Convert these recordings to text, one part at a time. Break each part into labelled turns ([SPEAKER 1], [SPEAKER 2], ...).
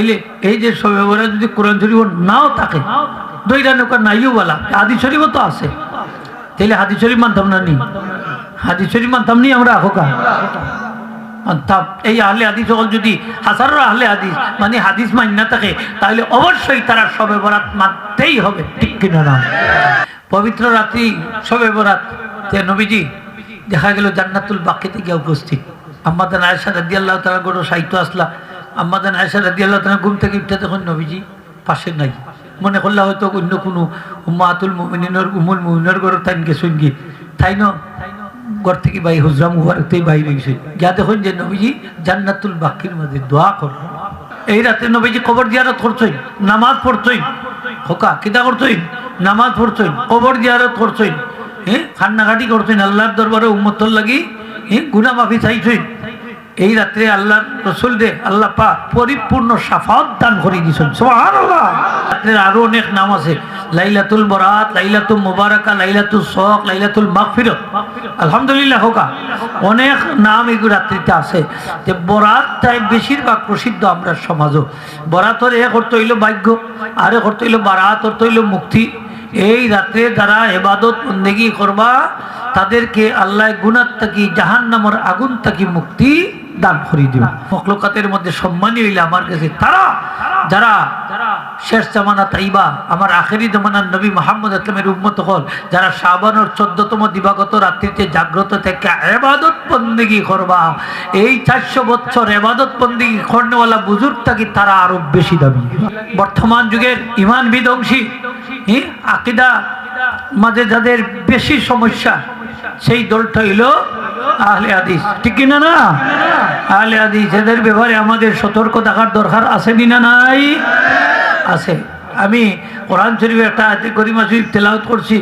[SPEAKER 1] তাইলে এই যে সবে বরা যদি কোরআন শরীফ নাও থাকে দইরা নৌকা নাইও বলা হাদি শরীফও তো আছে। তাইলে হাদি শরীফ মানতাম না নি? হাদি শরীফ মানতাম নি আমরা হোকা এই আহলে হাদিস সকল যদি হাজারো আহলে হাদিস মানে হাদিস মান না থাকে তাহলে অবশ্যই তারা সবে বরাত মানতেই হবে, ঠিক কিনা না? পবিত্র রাত্রি সবে বরাত। নবীজি, দেখা গেল জান্নাতুল বাকিতে গিয়ে উপস্থিত। আমাদের আয়সা রাদি আল্লাহ তালা গরু সাহিত্য আসলা। আম্মাদান আয়সা রাদি আল্লাহ তালা ঘুম থেকে উঠতে তখন নবীজি পাশে নাই। মনে করলে হয়তো অন্য কোনো উম্মাতুল মুমিনের উমুল মুমিনের গরু তাই গেছেন গিয়ে তাই ন ঘর থেকে বাই হুজরা মুবারকতেই বাইরে গেছে যা দেখুন যে নবীজি জান্নাতুল বাকির মাঝে দোয়া কর এই রাতে নবীজি কবর জিয়ারত করছই নামাজ পড়ছই হোকা কিতা করছই নামাজ পড়ছই কবর জিয়ারত করছই হ্যাঁ খান্নাঘাটি করছই আল্লাহর দরবারে উম্মতর লাগি হ্যাঁ গুনা মাফি চাইছই এই রাত্রে আল্লাহ রসুল দে, আল্লাহ পা পরিপূর্ণ সাফাত দান করে দিয়েছেন। রাত্রের আরও অনেক নাম আছে। লাইলাতুল বরাত, লাইলাতুল মুবারাকা লাইলাতুল শখ লাইলাতুল মাগফিরত। আলহামদুলিল্লাহ হোকা অনেক নাম এগুলো রাত্রিতে আছে। যে বরাত তাই বেশিরভাগ প্রসিদ্ধ আমরা সমাজও। বরাতর এক অর্থ হইল ভাগ্য, আর এক অর্থ হইল বারাত, অর্থ হইল মুক্তি। এই রাত্রে যারা হেবাদত বন্দেগি করবা, তাদেরকে আল্লাহ গুণাত থাকি জাহান নামর আগুন থাকি মুক্তি দান করে দিব। মখলুকাতের মধ্যে সম্মানী হইলে আমার কাছে তারা, যারা শেষ জামানা তাইবা, আমার আখেরি জামানার নবী মোহাম্মদ আসলামের উম্মত হল, যারা শাবানোর চোদ্দতম দিবাগত রাত্রিতে জাগ্রত থেকে এবাদত বন্দিগি করবা। এই চারশো বছর এবাদত বন্দিগি করনেওয়ালা বুজুর্গ থাকি তারা আরও বেশি দাবি বর্তমান যুগের ইমান বিধ্বংসী আকিদা মাঝে যাদের বেশি সমস্যা, সেই দলটা হইল আহলে হাদিস। ঠিক কিনা না? আহলে হাদিস, এদের ব্যাপারে আমাদের সতর্ক থাকার দরকার আছে না নাই? আছে। আমি কোরআন শরীফের একটা গরিমা শরীফ তেলাওত করছি,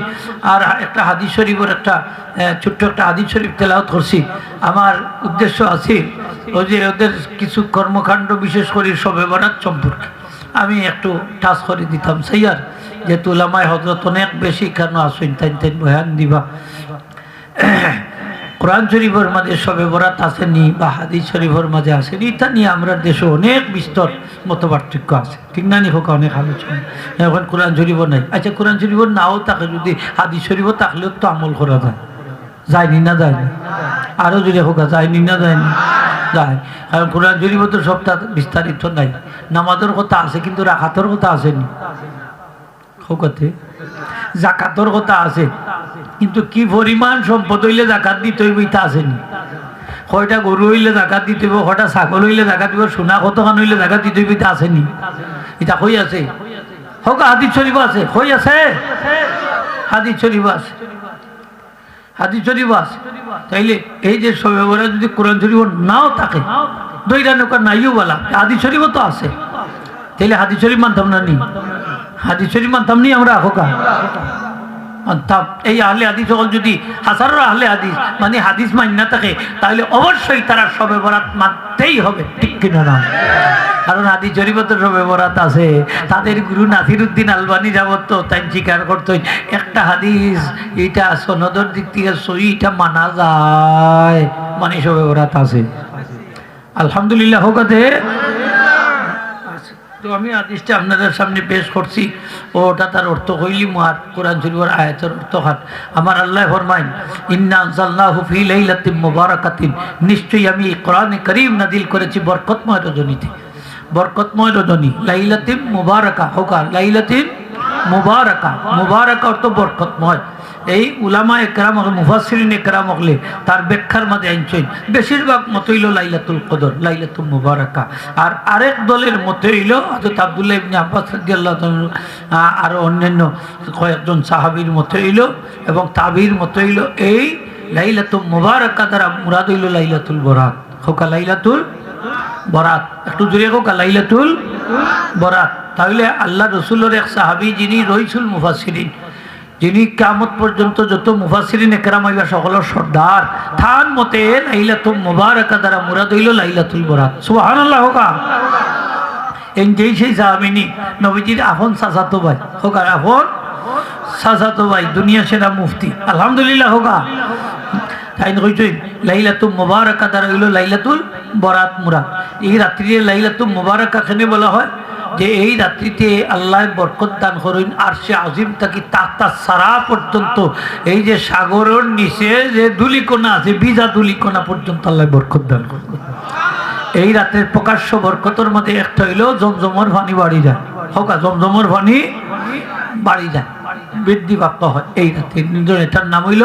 [SPEAKER 1] আর একটা হাদিস শরীফের একটা ছোট্ট একটা হাদিস শরীফ তেলাওত করছি। আমার উদ্দেশ্য আছে, ওই যে ওদের কিছু কর্মকাণ্ড, বিশেষ করে সবে বরাত সম্পর্কে। আমি একটু টাচ করে দিতাম সেই আর যেহেতু লামায় হজরত অনেক বেশি কেন আসেন, তাই তাই, বয়ান দিবা। কোরআন শরীফের মাঝে সবে বরাত আসেনি বা হাদিস শরীফের মাঝে আসেনি এটা নিয়ে আমরা দেশে অনেক বিস্তর মত পার্থক্য আছে। ঠিক না নি হোক অনেক আলোচনা। এখন কোরআন শরীফ নাই। আচ্ছা কোরআন শরীফ নাও থাকে যদি হাদিস শরীফ থাকলেও তো আমল করা যায়। যায়নি না যায়নি? আরও যদি হোক যায়নি না যায়নি? যায়। কারণ কোরআন শরীফ তো সবটা বিস্তারিত নাই। নামাজের কথা আছে, কিন্তু রাখাতর কথা আসেনি। হোকতে জাকাতর কথা আছে। কিন্তু কি পরিমাণ সম্পদ হইলে জাকাত দিতে হইব ইটা আসেনি। কয়টা গরু হইলে জাকাত দিতে হইব, কয়টা ছাগল হইলে জাকাত দিব সোনা কতখান হইলে জাকাত দিতে হইব ইটা আসেনি। ইটা হই আছে। হোক, হাদিস শরীফ আছে। হই আছে। হাদিস শরীফ আছে। হাদিস শরীফ আছে। তাইলে এই যে সবে বরা যদি কোরআন শরীফ নাও থাকে, দইরা নৌকা নাইও বলা হাদিস শরীফও তো আছে। তাইলে হাদিস শরীফ মানতাম না নি? হাদিস শরীফ মানতাম নি আমরা, হোকা এই আহলে হাদিস সকল যদি হাজারো আহলে হাদিস মানে হাদিস মান না থাকে, তাহলে অবশ্যই তারা সবে বরাত মানতেই হবে, ঠিক কিনা না? কারণ হাদিস শরীফত সবে বরাত আছে। তাদের গুরু নাসির উদ্দিন আলবানি যাবত তাই স্বীকার করতো, একটা হাদিস, এটা সনদর দিক থেকে সই এটা মানা যায়? মানে সবে বরাত আছে। আলহামদুলিল্লাহ হোকাতে তো আমি আদিসটা আপনাদের সামনে পেশ করছি। ও ওটা তার অর্থ হইলি মুহার, কোরআন শরীফের আয়াতের অর্থ হাত আমার আল্লাহ ফরমাইন, ইন্না আনজালনাহু ফি লাইলাতিন মুবারাকাতিন। নিশ্চয়ই আমি কোরআনে করিম নাদিল করেছি বরকতময় রজনীতে। বরকতময় রজনী, লাইলাতিন মুবারাকা, হোকা লাইলাতিন মুবারাকা। মুবারাকা অর্থ বরকতময়। এই উলামা একরাম মুফাসরিন একরাম হলে তার ব্যাখ্যার মাঝে আনছেন বেশিরভাগ মত হইল লাইলাতুল কদর, লাইলাতুল মুবারাকা। আর আরেক দলের মত হইল হযরত আব্দুল্লাহ ইবনে আব্বাস রাদিয়াল্লাহু আর অন্যান্য কয়েকজন সাহাবীর মত হইল এবং তাবির মত হইল। এই লাইলাতুল মুবারাকা দ্বারা মুরাদ হইল লাইলাতুল বরাত। হোকা লাইলাতুল বরাত। একটু জোরে হোক লাইলাতুল বরাত। তাহলে আল্লাহ রসুলের এক সাহাবি যিনি রইসুল মুফাসিরিন যিনি কামত পর্যন্ত যত মুফাসিরিন একরাম হইবা সকলের সর্দার। থান মতে লাইলাতুল মুবারাকা দ্বারা মুরাদ হইল লাইলাতুল বরাত সুবহানাল্লাহ হোকা এই যেই সেই সাহাবিনী নবীজির আফন সাসাতো ভাই। হোকা আফন সাসাতো ভাই, দুনিয়া সেরা মুফতি। আলহামদুলিল্লাহ হোকা তাই কইছেন লাইলাতুল মুবারাকা দ্বারা হইল লাইলাতুল বরাত মুরাদ। এই রাত্রিতে লাইলাতু মুবারক এখানে বলা হয়? যে এই রাত্রিতে আল্লাহ বরকত দান করুন আর সে আজিম থাকি তাক্তা সারা পর্যন্ত। এই যে সাগরের নিচে যে দুলিকোনা আছে বিজা দুলিকোনা পর্যন্ত আল্লাহ বরকত দান করুন। এই রাতের প্রকাশ্য বরকতর মধ্যে একটা হইল জমজমর পানি বাড়ি যায়। হোক জমজমর পানি বাড়ি যায়। বৃদ্ধি প্রাপ্ত হয় এই রাতে। এটার নাম হইল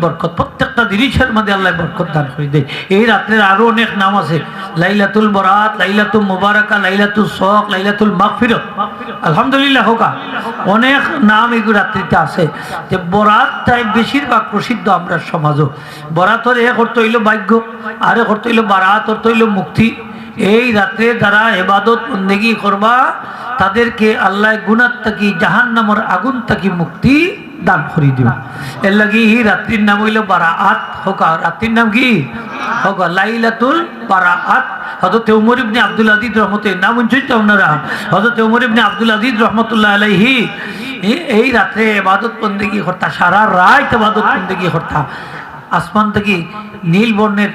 [SPEAKER 1] বরকত প্রত্যেকটা জিনিসের মধ্যে আল্লাহ বরকত দান করে দেয়। এই রাত্রের আরও অনেক নাম আছে। লাইলাতুল বরাত, লাইলাতুল মুবারাকা লাইলাতুল শখ লাইলাতুল মাগফিরত। আলহামদুলিল্লাহ হোকা অনেক নাম এই রাত্রিতে আছে। যে বরাত তাই বেশিরভাগ প্রসিদ্ধ আমরা সমাজও। বরাতর এ করতে হইল ভাগ্য, আর এ করতে হইল বারাত করতে হইল মুক্তি। এই রাতে যারা এবাদত বন্দেগি করবা, তাদেরকে আল্লাহ গুণাত থাকি জাহান নামর আগুন থাকি মুক্তি দান করি দিব এর লাগি রাত্রির নাম হইল বারা আত হোকা রাত্রির নাম কি? হোকা লাইলাতুল বারা আত হজরত উমর ইবনে আব্দুল আদিদ রহমতে নাম শুনছেন তো আপনারা? হজরত উমর ইবনে আব্দুল আদিদ রহমতুল্লাহ আলাইহি এই- রাত্রে এবাদত বন্দেগি করতা সারা রাত এবাদত বন্দেগি করতা আসমান থেকে নীল বর্ণের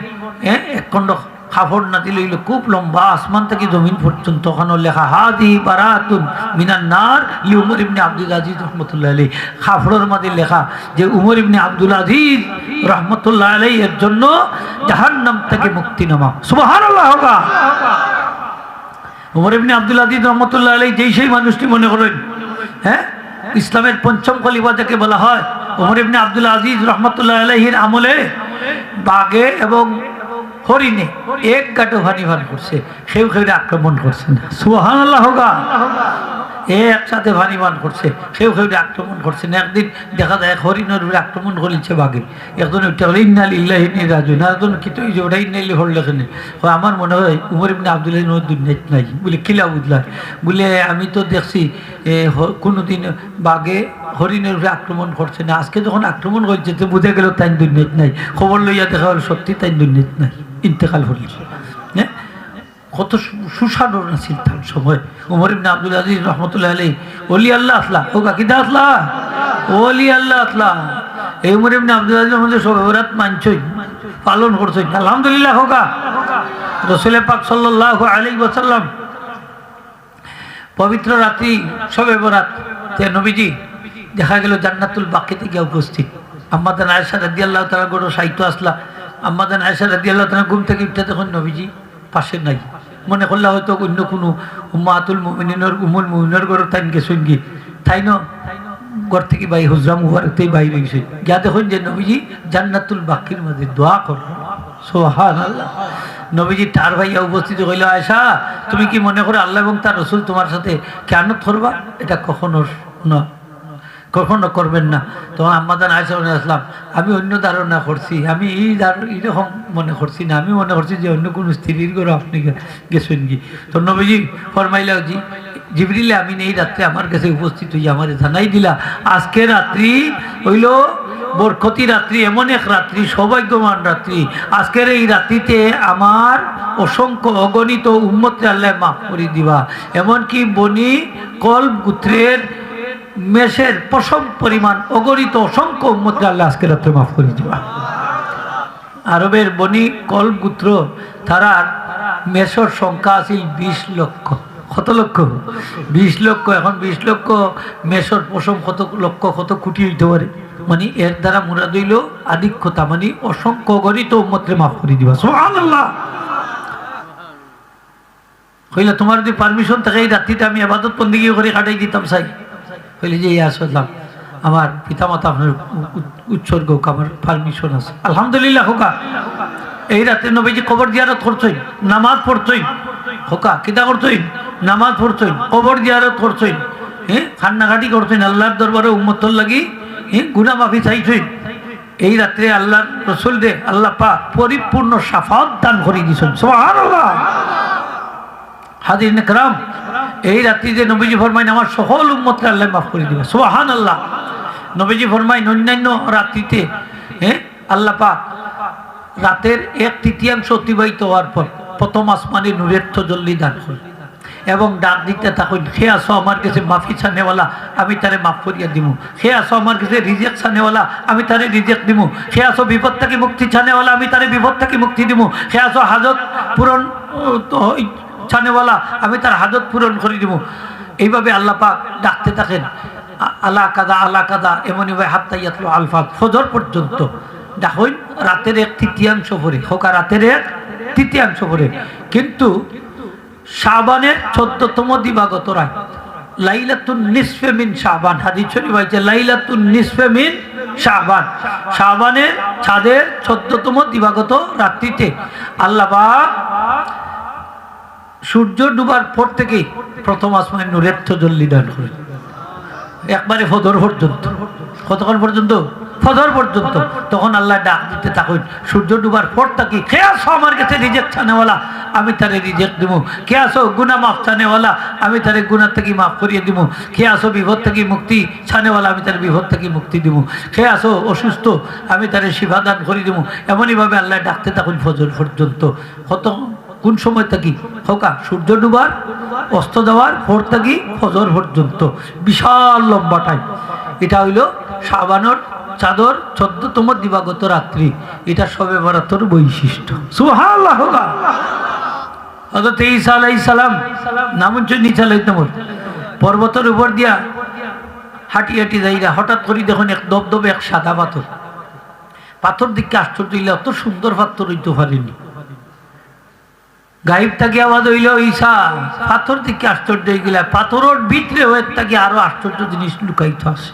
[SPEAKER 1] এক খণ্ড কাপড় না দিলে খুব লম্বা, আসমান থেকে জমিন পর্যন্ত। ওখানে লেখা, হাদি বারাতুন মিনান নার লি উমর ইবনে আব্দুল আজিজ রহমতুল্লাহ আলী কাপড়ের মধ্যে লেখা যে, উমর ইবনে আব্দুল আজিজ রহমতুল্লাহ আলী এর জন্য জাহান্নাম থেকে মুক্তি নামা। হোগা উমর ইবনে আব্দুল আজিজ রহমতুল্লাহ আলী যেই সেই মানুষটি মনে করেন হ্যাঁ? ইসলামের পঞ্চম খলিফা যাকে বলা হয়, উমর ইবনে আব্দুল আজিজ রহমতুল্লাহ আলহির আমলে বাঘে এবং হরিণে এক গাটো ভানি ভান করছে, সেও খেয়ে আক্রমণ করছে না। সুহান আল্লাহ এ একসাথে ভানিবান করছে, সেও কেউ আক্রমণ করছে না। একদিন দেখা যায় হরিণের উপরে আক্রমণ করেছে বাঘে। একজন ওইটা হলে ইন্নাল ইল্লাহিনী রাজু না একজন কিন্তু এই যে ওটা ইন্নাইলি হল লেখেনি। আমার মনে হয় উমর ইবনে আবদুল্লাহ দুনিয়াত নাই। বলে, কিলা বুঝলাম বলে, আমি তো দেখছি কোনোদিন বাঘে হরিণের উপরে আক্রমণ করছে না। আজকে যখন আক্রমণ করছে, তো বুঝে গেল তাই দুনিয়াত নাই। খবর লইয়া দেখা হলো সত্যি তাই দুনিয়াত নাই। ইন্তেকাল হল। হ্যাঁ কত সু- সুস্বাদু নাছিল তার সময়। উমর ইবনে আব্দুল আজিজ রহমতুল্লাহ আলী ওলি আল্লাহ আসলা। ও কাকিদা আসলা? ওলি আল্লাহ আসলা। এই উমর ইবনে আব্দুল আজিজ রহমতুল্লাহ সবেরাত মানছই, পালন করছই। আলহামদুলিল্লাহ, হোকা রসুলের পাক সাল্লাল্লাহু আলাইহি ওয়াসাল্লাম পবিত্র রাত্রি সবে বরাত তে নবীজি দেখা গেল জান্নাতুল বাকিতে গিয়ে উপস্থিত। আম্মাদান আয়সা রাদি আল্লাহ তালা গরো সাহিত্য আসলা। আম্মাদান আয়সা রাদি আল্লাহ তালা ঘুম থেকে উঠতে তখন নবীজি, পাশে নাই। মনে করলে হয়তো অন্য কোনো উম্মাতুল মুমিনের উমুল মুমিনের গরো তাই গেছেন গি তাই ন ঘর থেকে বাই হুজরা মুবারকতেই বাই গেছে যা দেখুন যে নবীজি জান্নাতুল বাকির মধ্যে দোয়া কর সোহান আল্লাহ নবীজি তার ভাইয়া উপস্থিত হইল আয়সা তুমি কি মনে করো আল্লাহ এবং তার রসুল তোমার সাথে কেন ধরবা এটা কখনো না কখনো করবেন না। তো আম্মাদান আয়সা মনে আসলাম আমি অন্য ধারণা করছি, আমি এই ধারণা এইরকম মনে করছি না। আমি মনে করছি যে অন্য কোনো স্ত্রীর করে আপনি গেছেন কি? তো নবীজি ফরমাইলা, জি, জিবরিলে আমি এই রাত্রে আমার কাছে উপস্থিত হই, আমার জানাই দিলা, আজকে রাত্রি হইল বরকতি রাত্রি, এমন এক রাত্রি সৌভাগ্যমান রাত্রি। আজকের এই রাত্রিতে আমার অসংখ্য অগণিত উম্মতে আল্লাহ মাফ করে দিবা। এমনকি বনি কল গুত্রের মেষের পশম পরিমাণ অগণিত অসংখ্য উম্মতে আল্লাহ আজকে রাত্রে মাফ করে দিবা। আরবের বনি কল গুত্র তারার মেষর সংখ্যা আছিল বিশ লক্ষ। কত লক্ষ? বিশ লক্ষ, এখন বিশ লক্ষ, মেষর পশম কত লক্ষ, কত কোটি হইতে পারে? মানে এর দ্বারা মুরাদ হইল আধিক্যতা মানে অসংখ্য গণিত উম্মতরে মাফ করে দিবা। সুবহানাল্লাহ! কইলে, তোমার যদি পারমিশন থাকে, এই রাত্রিটা আমি আবাদত বন্দিগি করে কাটাই দিতাম চাই কইলে যে আসলাম আমার পিতামাতা আপনার উৎসর্গ আমার পারমিশন আছে। আলহামদুলিল্লাহ, হোকা। এই রাতে নবীজি কবর জিয়ারত করছই নামাজ পড়ছই হোকা, কিতা করছই নামাজ পড়ছই কবর জিয়ারত করছই হ্যাঁ খান্নাঘাটি করছই আল্লাহর দরবারে উম্মতর লাগি হ্যাঁ গুনা মাফি চাইছই এই রাত্রে আল্লাহ রসুল দে আল্লাহ পা পরিপূর্ণ সাফাত দান করে দিছেন সুবহানাল্লাহ। হাজির নেকরাম এই রাত্রি যে নবীজি ফরমাইন, আমার সকল উম্মতকে আল্লাহ মাফ করে দিবে। সোহান আল্লাহ নবীজি ফরমাইন, অন্যান্য রাত্রিতে হ্যাঁ আল্লাহ পাক রাতের এক তৃতীয়াংশ অতিবাহিত হওয়ার পর প্রথম আসমানে নূরের জল্লি দান করে এবং ডাক দিতে থাকুন সে আসো আমার কাছে মাফি ছানেওয়ালা আমি তারে মাফ করিয়া দিব সে আসো আমার কাছে রিজেক্ট ছানেওয়ালা আমি তারে রিজেক্ট দিব সে আসো বিপদ থেকে মুক্তি ছানেওয়ালা আমি তারে বিপদ থেকে মুক্তি দিব সে আসো হাজত পূরণ ছানেওয়ালা আমি তার হাজত পূরণ করে দিব। এইভাবে আল্লাহ পাক ডাকতে থাকেন। আলা কাদা আলা কাদা এমনই ভাবে হাত্তা ইয়াতলো আলফা ফজর পর্যন্ত। দেখুন রাতের এক তৃতীয়াংশ পরে হোকা রাতের এক তৃতীয়াংশ পরে কিন্তু শাবানের চোদ্দতম দিবাগত রায় লাইলাতুন চোদ্দতম দিবাগত সূর্য ডুবার পর থেকেই প্রথম আসমানের নূরের তজল্লি দান করে। একবারে ফজর পর্যন্ত। কতক্ষণ পর্যন্ত? ফজর পর্যন্ত। তখন আল্লাহ ডাক দিতে থাকুন, সূর্য ডুবার পর থাকি, কে আসো আমার কাছে রিজেক্ট ছানেওয়ালা? আমি তারে রিজেক্ট দিব। কে আসো গুনা মাফ ছানেওয়ালা? আমি তারে গুনার থেকে মাফ করিয়ে দিব। কে আসো বিপদ থেকে মুক্তি ছানেওয়ালা? আমি তার বিপদ থেকে মুক্তি দিব। কে আসো অসুস্থ? আমি তারে শিবা দান করে দিব। এমনইভাবে আল্লাহ ডাকতে থাকুন ফজর পর্যন্ত। কত কোন সময় থাকি? হোকা, সূর্য ডুবার, অস্ত দেওয়ার ভোর থাকি, ফজর পর্যন্ত। বিশাল লম্বা টাইম এটা হইল সাবানর চাদর চোদ্দতম দিবাগত রাত্রি। এটা সবে বরাতর বৈশিষ্ট্য। সুবহানাল্লাহ, হোকা। আলাইহিস সালাম ঈসা আলাইহিস সালাম। পর্বতের উপর দিয়া হাঁটি হাঁটি যাইরা হঠাৎ করে দেখুন এক দবদবে এক সাদা পাথর। পাথর দিকে আশ্চর্য অত সুন্দর পাথর হইতে পারেনি। গাইব তাকে আওয়াজ হইল, ঈশা, পাথর থেকে আশ্চর্য গেলে। পাথরের ভিতরে হয়ে তাকে আরও আশ্চর্য জিনিস লুকাইতে আছে।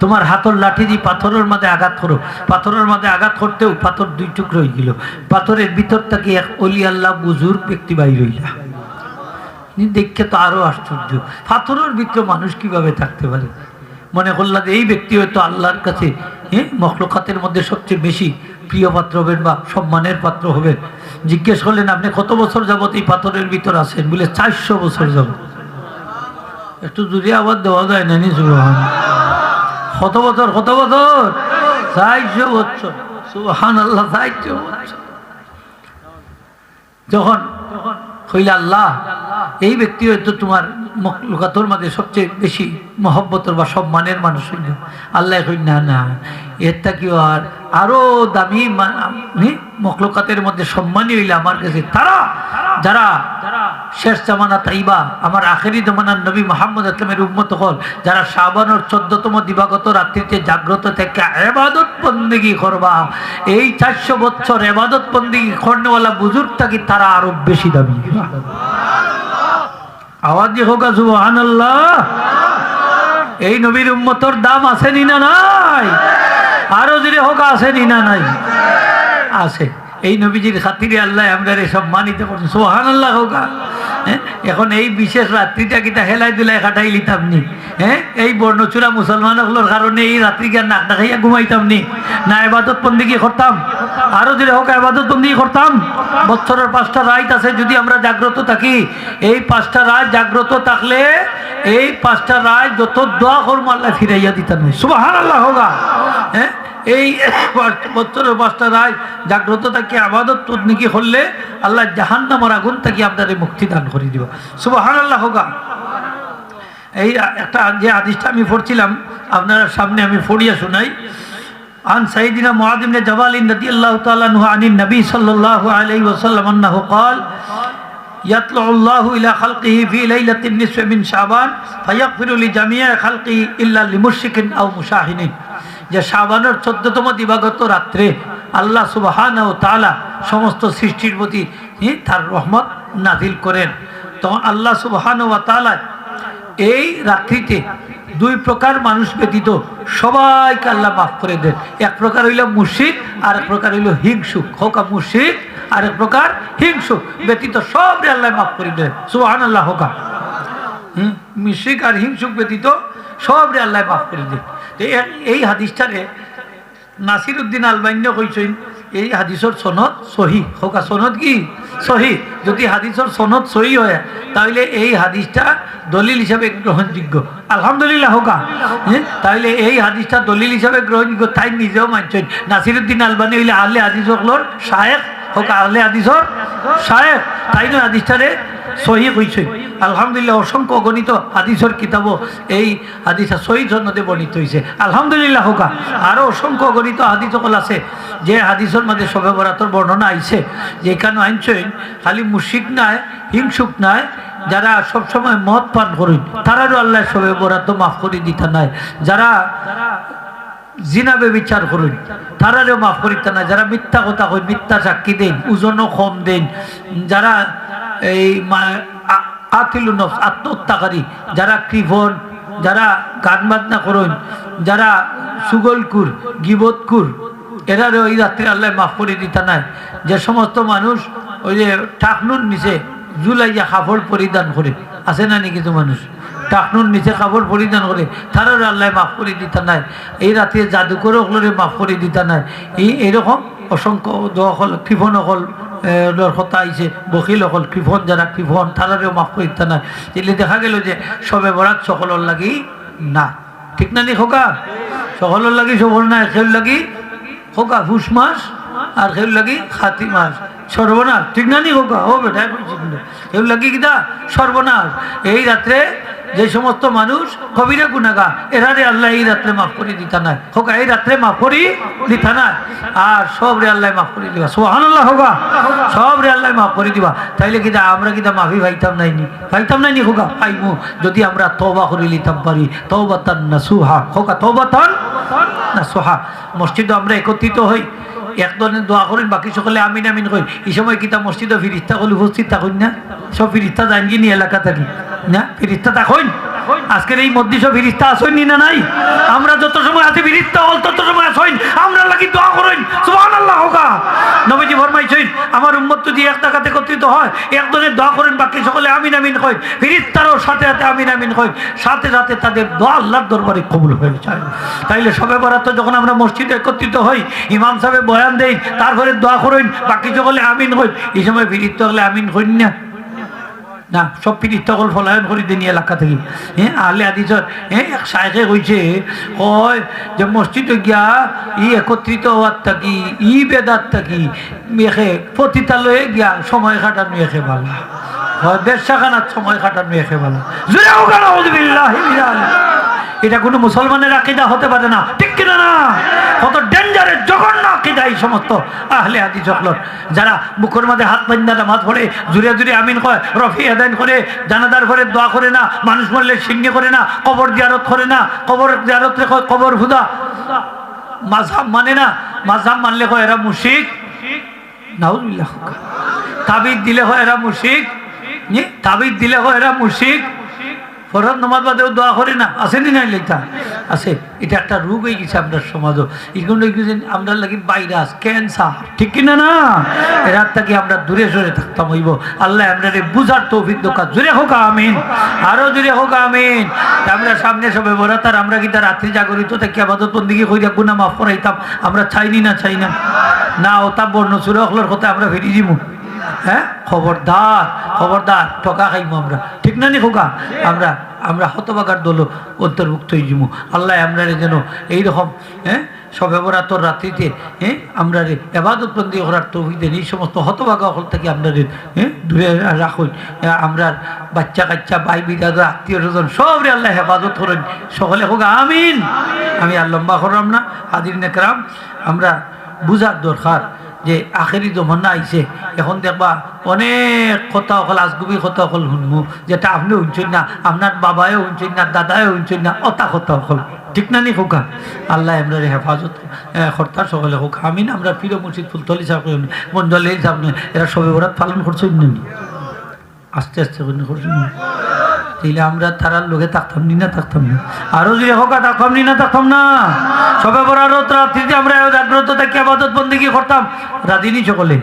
[SPEAKER 1] তোমার হাতর লাঠি দিয়ে পাথরের মাঝে আঘাত করো। পাথরের মাঝে আঘাত করতেও পাথর দুই টুকরো হয়ে গেল। পাথরের ভিতর থেকে এক অলি আল্লাহ বুজুর ব্যক্তি বাইর হইলা। নি দেখে তো আরও আশ্চর্য। পাথরের ভিতরে মানুষ কীভাবে থাকতে পারে? মনে করলাম এই ব্যক্তি হয়তো আল্লাহর কাছে হ্যাঁ মখলুকাতের মধ্যে সবচেয়ে বেশি প্রিয় পাত্র হবেন বা সম্মানের পাত্র হবেন। জিজ্ঞেস করলেন, আপনি কত বছর যাবত এই পাথরের ভিতর আছেন? বলে, চারশো বছর যাব একটু দূরে আবার দেওয়া যায় না নিজ কত বছর কত বছর? চারশো বছর। সুবহান আল্লাহ চারশো যখন আল্লাহ, এই ব্যক্তি হয়তো তোমার লোকাতর মাঝে সবচেয়ে বেশি মহব্বতর বা সম্মানের মানুষ হইল। আল্লাহ কই না না। আর আরও দামি মখলুকাতের মধ্যে সম্মানী হইলে আমার কাছে তারা, যারা শেষ জামানা তাইবা, আমার আখেরি জামানার নবী মোহাম্মদ আসলামের উম্মত হল, যারা শাবানোর চোদ্দতম দিবাগত রাত্রিতে জাগ্রত থেকে এবাদত বন্দিগি করবা। এই চারশো বছর এবাদত বন্দিগি করনেওয়ালা বুজুর্গ থাকি তারা আরও বেশি দাবি আওয়াজ দিয়ে হোক সুবহান এই নবীর উম্মতর দাম আছে নি না নাই? আরও যদি হোক আছে নি না নাই? আছে এই নবীজির খাতিরে আল্লাহ আমরা সম্মানিত করছেন সোহান আল্লাহ হোকা এখন এই বিশেষ রাত্রিটা কিতা হেলাই দিলাই কাটাই লিতাম নি। হ্যাঁ? এই বর্ণচূড়া মুসলমান হলোর কারণে এই রাত্রি রাত্রিকে নাক দেখাইয়া ঘুমাইতাম নি। না এবাদত বন্দিগি করতাম আরও যদি হোক এবাদত বন্দিগি করতাম বছরের পাঁচটা রাইত আছে, যদি আমরা জাগ্রত থাকি, এই পাঁচটা রাত জাগ্রত থাকলে এই পাঁচটা রাত যত দোয়া করব আল্লাহ ফিরাইয়া দিতাম সুবাহান আল্লাহ হোগা। হ্যাঁ? এই বছরের পাঁচটা রায় জাগ্রত থাকি আবাদত তদনিকি করলে আল্লাহ জাহান্নামর আগুন থাকি আপনাদের মুক্তি দান করে দিব সুবাহান আল্লাহ হোগা এই একটা যে আদিশটা আমি পড়ছিলাম আপনার সামনে আমি পড়িয়া শোনাই عن سيدنا معاذ بن جبال رضي الله تعالى عنه عن النبي صلى الله عليه وسلم أنه قال يطلع الله إلى خلقه في ليلة النصف من شعبان فيغفر لجميع خلقه إلا لمشرك أو مشاهد যে শাবানের চোদ্দতম দিবাগত রাত্রে আল্লাহ সুবাহান ও তালা সমস্ত সৃষ্টির প্রতি তার রহমত নাজিল করেন। তখন আল্লাহ সুবাহান ও তালা এই রাত্রিতে দুই প্রকার মানুষ ব্যতীত সবাইকে আল্লাহ মাফ করে দেন। এক প্রকার হইল মুর্শিদ আর এক প্রকার হইল হিংসুক হোকা মুর্শিদ আর এক প্রকার হিংসুক ব্যতীত সব আল্লাহ মাফ করে দেন। সুহান আল্লাহ হোকা হুম মুশিক আর হিংসুক ব্যতীত সব রে আল্লাহ মাফ করে তো এই হাদিসটারে নাসির উদ্দিন আলবান্য কইছেন এই হাদিসর সনদ সহি। হোকা, সনদ কি? সহি। যদি হাদিসর সনদ সহি হয়, তাহলে এই হাদিসটা দলিল হিসাবে গ্রহণযোগ্য আলহামদুলিল্লাহ, হোকা। তাহলে এই হাদিসটা দলিল হিসাবে গ্রহণযোগ্য তাই নিজেও মানছেন। নাসিরুদ্দিন আলবানি হইলে আহলে হাদিস হকলর শায়েক হোক আহলে হাদিসর শায়েক তাই নয় সহি আলহামদুলিল্লাহ, অসংখ্য গণিত হাদিসর কিতাবও এই হাদিসা সহি সন্নদে বর্ণিত হয়েছে আলহামদুলিল্লাহ হোকা আরও অসংখ্য গণিত হাদিস সকল আছে, যে হাদিসের মধ্যে সবে বরাতর বর্ণনা আইছে যে এখানে আইনছেন খালি মুশিক নাই, হিংসুক নাই যারা সবসময় মদ পান করেন তারারও আল্লাহ সবে বরাত মাফ করে দিতে নাই। যারা জিনাবে বিচার করুন। তারারেও মাফ করিতে না, যারা মিথ্যা কথা কই মিথ্যা সাক্ষী দেন, ওজনও কম দেন, যারা এই আতিলু নফস, আত্মহত্যাকারী, যারা কৃপন যারা গান বাজনা করুন, যারা সুগলকুর, গিবতকুর, এরারও এই রাত্রে আল্লাহ মাফ করে দিতে নাই। যে সমস্ত মানুষ ওই যে টাকনুর নিচে জুলাইয়া কাপড় পরিধান করে, আছে না নি কিছু মানুষ? টাকনুর নিচে কাপড় পরিধান করে তারার আল্লাহ মাফ করে দিতে নাই। এই রাতে জাদুকর হলরে মাফ করে দিতে নাই। এই এরকম অসংখ্য দখল কৃপণ অকল কথা আইছে, বকিল অকল কৃপণ যারা কৃপণ তারারেও মাফ করে দিতে নাই। এলে দেখা গেল যে, সবে বরাত সকলের লাগি না। ঠিক না নি, খোকা? সকলের লাগি সবর নাই খেল লাগি খোকা, ফুস মাস আর খেল লাগি খাতি মাস। সর্বনাশ। ঠিক না নি, খোকা? ও বেটা খেল লাগি কিনা সর্বনাশ। এই রাত্রে যে সমস্ত মানুষ কবিরা গুনাগা এরারে আল্লাহ এই রাত্রে মাফ করে দিতা নাই। হোক, এই রাত্রে মাফ করি দিতা নাই। আর সব রে আল্লাহ মাফ করে দিবা। সোহান আল্লাহ হোগা সব রে আল্লাহ মাফ করে দিবা। তাইলে কিনা আমরা কিনা মাফি পাইতাম নাইনি পাইতাম নাইনি হোগা পাইমু। যদি আমরা তবা করে নিতাম পারি। তবাতান না সুহা হোকা তবাতান না সোহা মসজিদে আমরা একত্রিত হই। একজনের দোয়া করেন, বাকি সকলে আমিন আমিন কই এই সময় কিতা মসজিদে ফিরিস্তা কল উপস্থিত থাকুন না? সব ফিরিস্তা জানগি নি এলাকা থাকি। না, ফিরিস্তা থাকুন আজকের এই মধ্যে সব ফিরিস্তা আসেন না নাই? আমরা যত সময় আছে ফিরিস্তা হল, তত সময় আসেন আমরা লাগি দোয়া করেন। সুবহানাল্লাহ হোকা। নবীজি ফরমাইছেন আমার উম্মত যদি এক টাকাতে একত্রিত হয়, একজনের দোয়া করেন, বাকি সকলে আমিন আমিন কই ফিরিস্তারও সাথে সাথে আমিন আমিন কই সাথে সাথে তাদের দোয়া আল্লাহর দরবারে কবুল হয়ে যায়। তাইলে সবে বরাত যখন আমরা মসজিদে একত্রিত হই, ইমাম সাহেব বয়ান দেই, তারপরে দোয়া করেন, বাকি সকলে আমিন হই এই সময় ফিরিত হলে আমিন হইন না। না, সব পিড়িত সকল ফলায়ন করে দিন এলাকা থেকে। হ্যাঁ আলে আদিজর হ্যাঁ এক সাহেকে কইছে, কয় যে মসজিদ গিয়া ই একত্রিত হওয়ার থাকি, ই বেদার থাকি এখে পতিতালয়ে গিয়া সময় কাটানো এখে ভালো। হয় বেশাখানার সময় কাটানো এখে ভালো। জুড়ে এটা কোনো মুসলমানের আকিদা হতে পারে না। ঠিক কিনা না? কত ডেঞ্জারের জঘন্য আকিদা এই সমস্ত আহলে আদি সকলর যারা মুখের মধ্যে হাত বান্ধা নামাজ পড়ে, জুড়ে জুড়ে আমিন কয়, রফি আদান করে জানাদার করে দোয়া করে না, মানুষ মরলে সিংহে করে না, কবর জিয়ারত করে না, কবর জিয়ারত কয়, কবর হুদা। মাঝাব মানে না মাঝাব মানলে কয়, এরা মুশিক তাবিদ দিলে হয় এরা মুশিক তাবিদ দিলে হয় এরা মুশিক ফরহাদ নমাজ বাদেও দোয়া করে না। আসেনি না লেখা। আছে, এটা একটা রোগ হয়ে গেছে আপনার সমাজও। এগুলো আমরা লাগি ভাইরাস, ক্যান্সার। ঠিক কিনা না? এরা থেকে আমরা দূরে সরে থাকতাম, হইব। আল্লাহ আমরা বুঝার তৌফিক দোকা। জুড়ে হোক, আমিন। আরও জুড়ে হোক, আমিন। আমরা সামনে সবে বরাতার, আমরা কি তার রাত্রি জাগরিত থেকে? আবাদত বন্দিকে কইরা গুনা মাফ করাইতাম। আমরা চাইনি না চাই না না ওটা বর্ণ সুরে হকলোর কথা আমরা ফিরি দিমু। হ্যাঁ? খবরদার খবরদার ঠকা খাইমু আমরা। ঠিক না নি খোকা? আমরা আমরা হতবাগার দল অন্তর্ভুক্ত হয়ে যাব আল্লাহ আমরা যেন এইরকম হ্যাঁ? সবে বরাতর রাত্রিতে হ্যাঁ? আমরা রে এবাদত বন্দি করার তৌফিক দেন। এই সমস্ত হতবাগা হল থেকে আমরা হ্যাঁ? দূরে রাখুন। আমরা বাচ্চা কাচ্চা, ভাই বিদাদ আত্মীয় স্বজন সব রে আল্লাহ হেফাজত করেন। সকলে হোক আমিন। আমি আর লম্বা করলাম না। আদির নেকরাম আমরা বুঝার দরকার। যে আখেরি জমানা আইছে, এখন দেখবা অনেক কথা অকল আজগুবি কথা অকল শুনমু, যেটা আপনি শুনছেন না, আপনার বাবায়ও শুনছেন না, দাদায়ও শুনছেন না, অতা কথা অকল। ঠিক না নি খোকা? আল্লাহ আমরা হেফাজত কর্তার সকলে হোক আমিন, আমরা প্রিয় মসজিদ ফুলতলি সাহেব মঞ্জলি সামনে এরা সবে ওরা পালন করছেন না? আস্তে আস্তে করছেন তাইলে আমরা তারার লোকে থাকতাম নি না থাকতাম না। আরও যদি হোক থাকতাম নি না থাকতাম না। সবে বড় রাত্রিতে আমরা জাগ্রত থেকে আবাদত বন্দি কি করতাম রাধিনী সকলে।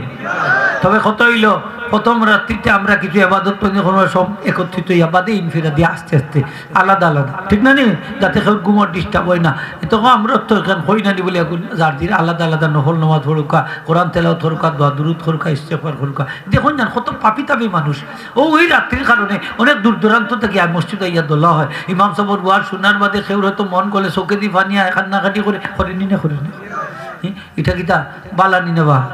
[SPEAKER 1] তবে কত হইল? প্রথম রাত্রিতে আমরা কিছু আবাদত কোনো সব একত্রিত আবাদে ইনফিরা দিয়ে আস্তে আস্তে, আলাদা আলাদা। ঠিক না নি? যাতে কেউ গুমর ডিস্টার্ব হয় না। তখন আমরা তো এখানে হই না বলে এখন যার দিন আলাদা আলাদা নহল নমাজ হরুকা কোরআন তেলাও থরুকা দোয়া দুরুদ হরুকা ইস্তেফার হরুকা দেখুন জান, কত পাপি তাপি মানুষ। ও ওই রাত্রির কারণে অনেক দূর দূরান্ত থেকে আর মসজিদে ইয়া দোলা হয়। ইমাম সাবর বুয়ার শোনার বাদে কেউ হয়তো মন করলে চোখে দি ফানিয়া কান্নাকাটি করে করে নি না করে নি এটা কিতা বালা নি না বাহাত।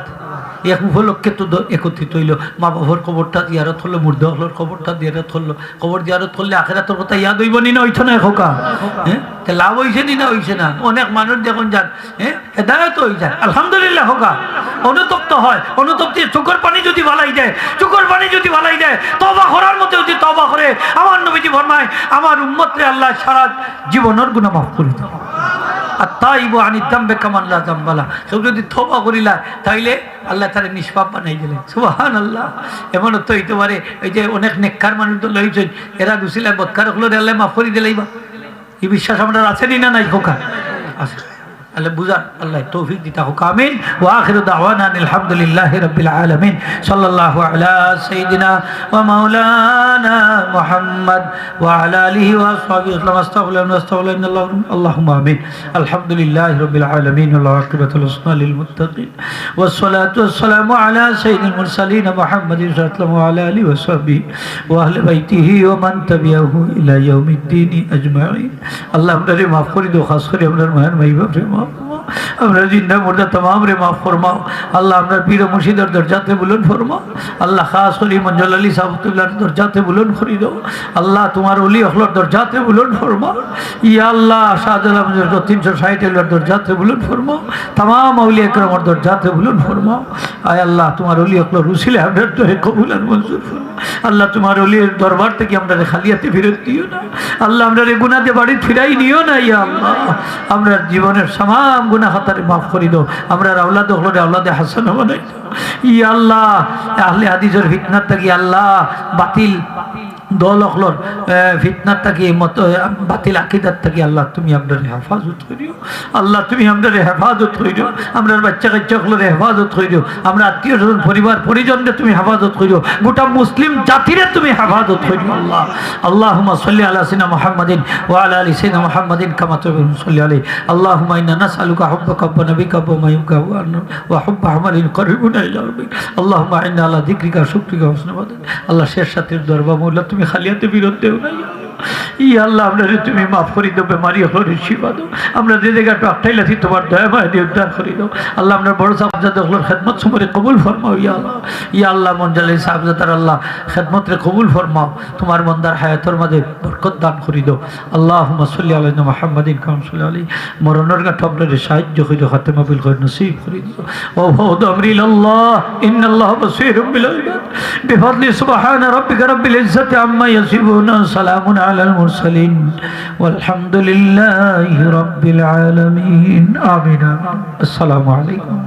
[SPEAKER 1] এক উপলক্ষে তো একত্রিত হইল। মা বাবার খবরটা দিয়ারত হলো মুর্দ হলোর খবরটা দিয়ারত হলো। খবর দিয়ারত হলে আখেরাতর কথা ইয়াদ হইব নি না হইছ না এখোকা হ্যাঁ লাভ হইছে নি না হইছে না? অনেক মানুষ যখন যান হ্যাঁ হেদায়ত হয়ে যায় আলহামদুলিল্লাহ হোকা অনুতপ্ত হয়। অনুতপ্তি চোখের পানি যদি ভালাই দেয় চোখের পানি যদি ভালাই দেয় তবা করার মতো যদি তবা করে আমার নবীজি ফরমায় আমার উম্মতরে আল্লাহ সারা জীবনের গুণা মাফ করে দেয় আর তাই বো আনি দাম্বে কামাল্লা দাম্বালা। কেউ যদি থবা করিলা, তাইলে আল্লাহ তারা নিষ্পাপ বানাই গেলেন সুবাহান আল্লাহ এমন তো হইতে পারে, এই যে অনেক নেককার মানুষ তো লইছেন, এরা গুছিলা বৎকার হলো আল্লাহ, মাফ করি দিলেই বা এই বিশ্বাস আমরা আছে না নাই খোকা? আছে। আল্লাহ বুঝার আল্লাহ তৌফিক দিতা হোক, আমিন। ওয়া আখিরু দাওয়ানা আলহামদুলিল্লাহি রাব্বিল আলামিন। সাল্লাল্লাহু আলা সাইয়্যিদিনা ওয়া মাওলানা মুহাম্মদ ওয়া আলা আলিহি ওয়া আসহাবিহি ওয়া আস্তাগফিরুল্লাহ ওয়া আস্তাগফিরুল্লাহ আল্লাহুম্মা আমিন। আলহামদুলিল্লাহি রাব্বিল আলামিন। ওয়া আকিবাতুল হুসনা লিল মুত্তাকিন ওয়াস সালাতু ওয়াস সালামু আলা সাইয়্যিদিল মুরসালিন মুহাম্মাদিন সাল্লাল্লাহু আলা আলিহি ওয়া সাহবিহি ওয়া আহলি বাইতিহি ওয়া মান তাবিআহু ইলা ইয়াউমিদ্দিন আজমাইন। আল্লাহ আমাদের মাফ করে দাও, খাস করে আপনার মায়ের মাই বাপরে মাফ আমরা জিন্দা মুর্দা তমাম রে মাফ ফরমাও। আল্লাহ আপনার পীর মুর্শিদের দরজাতে বুলন ফরমাও। আল্লাহ খাস করি মঞ্জুল আলী সাহবতুল্লাহর দরজাতে বুলন করি দাও আল্লাহ তোমার অলি অখলার দরজাতে বুলন ফরমাও। ইয়া আল্লাহ শাহজালাম তিনশো ষাট এলার দরজাতে বুলন ফরমাও। তাম আউলি একরমর দরজাতে বুলন ফরমাও। আয় আল্লাহ তোমার অলি অখলার রুসিলে আপনার তো কবুল আর মঞ্জুর আল্লাহ তোমার অলির দরবার থেকে আমরা খালিয়াতে ফিরত দিও না। আল্লাহ আমরা রে গুনাতে বাড়ি ফিরাই নিও না, ইয়া আল্লাহ। আমরা জীবনের সামাম গুনা খাতারে মাফ করি দো আমরা আওলাদ হলরে আওলাদে হাসান বানাই ই আল্লাহ, আহলে হাদিসের ফিতনার থাকি আল্লাহ, বাতিল। দল অখলর ফিতনার থাকি, মত বাতিল আকিদার থাকি, আল্লাহ তুমি আমরা হেফাজত করিও। আল্লাহ তুমি আমরা হেফাজত করিও। আমরা বাচ্চা কাচ্চা অখলরে হেফাজত করিও। আমরা আত্মীয় স্বজন, পরিবার, পরিজনরে তুমি হেফাজত করিও। গোটা মুসলিম জাতিরে তুমি হেফাজত করিও, আল্লাহ। আল্লাহুম্মা সাল্লি আলা সিনা মুহাম্মাদিন ওয়া আলা আলি সিনা মুহাম্মাদিন কামা তুবিন সাল্লি আলাইহি। আল্লাহুম্মা ইন্না নাসআলুকা হুব্বাকা ওয়া নাবিকা ওয়া মা ইউকা ওয়া হুব্বা আমালিন করিবুনা ইলা রাব্বিক। আল্লাহুম্মা ইন্না আলা যিকরিকা শুকরিকা আল্লাহ শেষ সাথীর দরবার মৌলা তুমি খালিয়াতে বিরত দেও না। ই আল্লাহ আমরা যদি তুমি মাফ করি দাও, বেমারি হরি শিবা দাও। আমরা যে জায়গায় আটটাই লাথি তোমার দয়া ভাই দিয়ে উদ্ধার করি দাও। আল্লাহ আমরা বড় সাহজাদা হলো, খেদমত সুমরে কবুল ফরমাও ইয়া আল্লাহ। ইয়া আল্লাহ মঞ্জালে সাহজাদার আল্লাহ, খেদমতরে কবুল ফরমাও। তোমার মন্দার হায়াতর মাঝে বরকত দান করি দাও। আল্লাহ মাসল্লি আলাই মোহাম্মদিন কাম সাল্লি আলী মরণের গা টবরে সাহায্য করি দাও হাতে মাবিল করে নসিব করি দাও। ও ভৌদ আমরিল আল্লাহ ইন আল্লাহ বসির বিফাদলি সুবহান রব্বিকা রব্বিল ইজ্জতি আম্মা ইয়াসিফুন, সালামুন আলাল المرسلين والحمد لله رب العالمين. آمين. السلام عليكم.